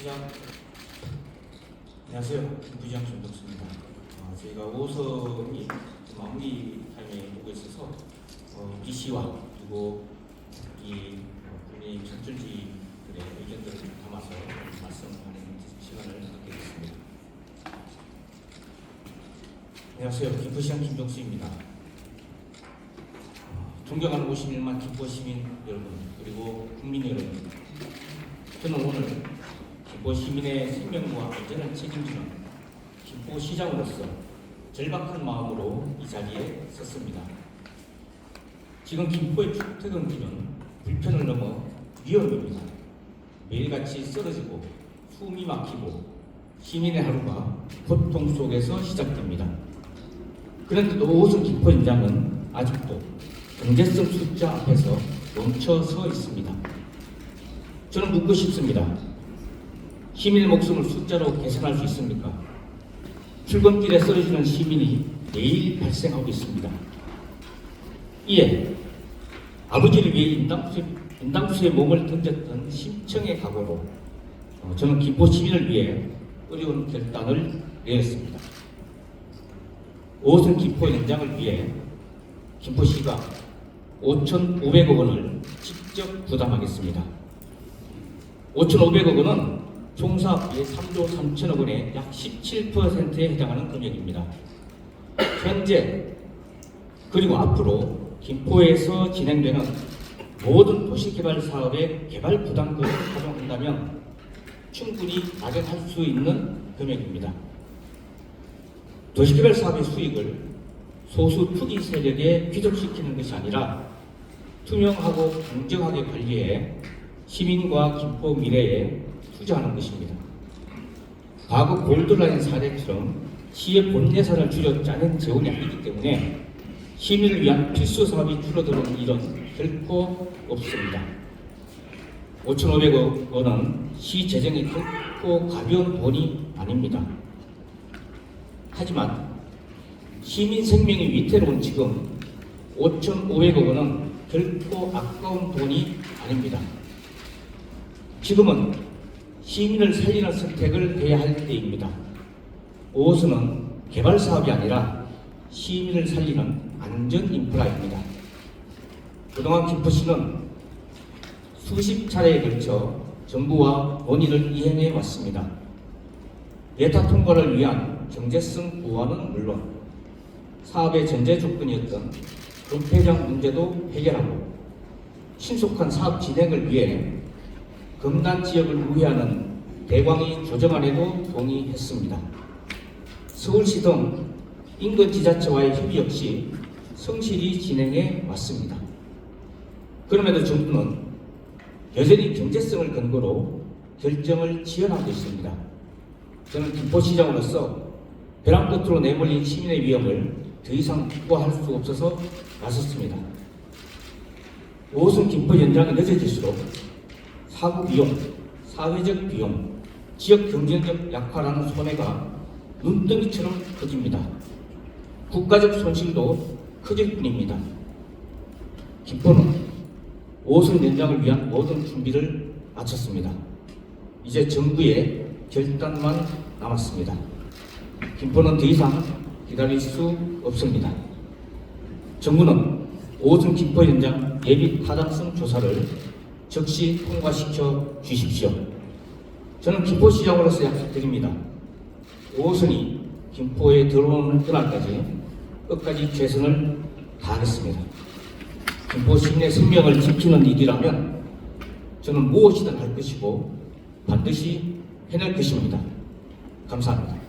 부장 안녕하세요 부장 김덕수입니다. 어, 저희가 5선이 마무리 타임에 오고 있어서 어, 씨와 그리고 이 어, 국민의힘 선출지들의 의견들을 담아서 말씀하는 시간을 갖게 됐습니다. 안녕하세요 김포시장 김덕수입니다. 어, 존경하는 51만 김포 시민 여러분 그리고 국민 여러분 저는 오늘 김포 시민의 생명과 안전을 책임지는 김포 시장으로서 절박한 마음으로 이 자리에 섰습니다. 지금 김포의 출퇴근길은 불편을 넘어 위험입니다. 매일같이 쓰러지고 숨이 막히고 시민의 하루가 고통 속에서 시작됩니다. 그런데도 오순 김포 현장은 아직도 경제성 숫자 앞에서 멈춰 서 있습니다. 저는 묻고 싶습니다. 시민의 목숨을 숫자로 계산할 수 있습니까? 출근길에 쓰러지는 시민이 매일 발생하고 있습니다. 이에 아버지를 위해 인당수에, 인당수에 몸을 던졌던 심청의 각오로 어, 저는 김포 시민을 위해 어려운 결단을 내었습니다. 5선 김포 연장을 위해 김포시가 5,500억 원을 직접 부담하겠습니다. 5,500억 원은 총사업비의 3조 3천억 원의 약 17%에 해당하는 금액입니다. 현재 그리고 앞으로 김포에서 진행되는 모든 도시개발 사업의 개발 부담금을 활용한다면 충분히 마련할 수 있는 금액입니다. 도시개발 사업의 수익을 소수 투기 세력에 귀속시키는 것이 아니라 투명하고 공정하게 관리해 시민과 김포 미래에 투자하는 것입니다. 과거 골드라인 사례처럼 시의 본 예산을 줄여 짜낸 재원이 아니기 때문에 시민을 위한 필수 사업이 줄어드는 일은 결코 없습니다. 5,500억 원은 시 재정이 결코 가벼운 돈이 아닙니다. 하지만 시민 생명이 위태로운 지금 5,500억 원은 결코 아까운 돈이 아닙니다. 지금은 시민을 살리는 선택을 해야 할 때입니다. 5호선은 개발 사업이 아니라 시민을 살리는 안전 인프라입니다. 그동안 김포시는 수십 차례에 걸쳐 정부와 논의를 이행해 왔습니다. 예타 통과를 위한 경제성 보완은 물론 사업의 전제 조건이었던 금폐장 문제도 해결하고 신속한 사업 진행을 위해 금단 지역을 우회하는 대광이 조정안에도 동의했습니다. 서울시 등 인근 지자체와의 협의 역시 성실히 진행해 왔습니다. 그럼에도 정부는 여전히 경제성을 근거로 결정을 지연하고 있습니다. 저는 김포시장으로서 벼랑 끝으로 내몰린 시민의 위험을 더 이상 확보할 수 없어서 나섰습니다. 5호선 김포 연장이 늦어질수록 사고 비용, 사회적 비용, 지역 경쟁력 약화라는 손해가 눈덩이처럼 커집니다. 국가적 손실도 커질 뿐입니다. 김포는 5호선 연장을 위한 모든 준비를 마쳤습니다. 이제 정부의 결단만 남았습니다. 김포는 더 이상 기다릴 수 없습니다. 정부는 5호선 김포 연장 예비 타당성 조사를 즉시 통과시켜 주십시오. 저는 김포시장으로서 약속드립니다. 5호선이 김포에 들어오는 그날까지 끝까지 최선을 다하겠습니다. 김포 시민의 생명을 지키는 일이라면 저는 무엇이든 할 것이고 반드시 해낼 것입니다. 감사합니다.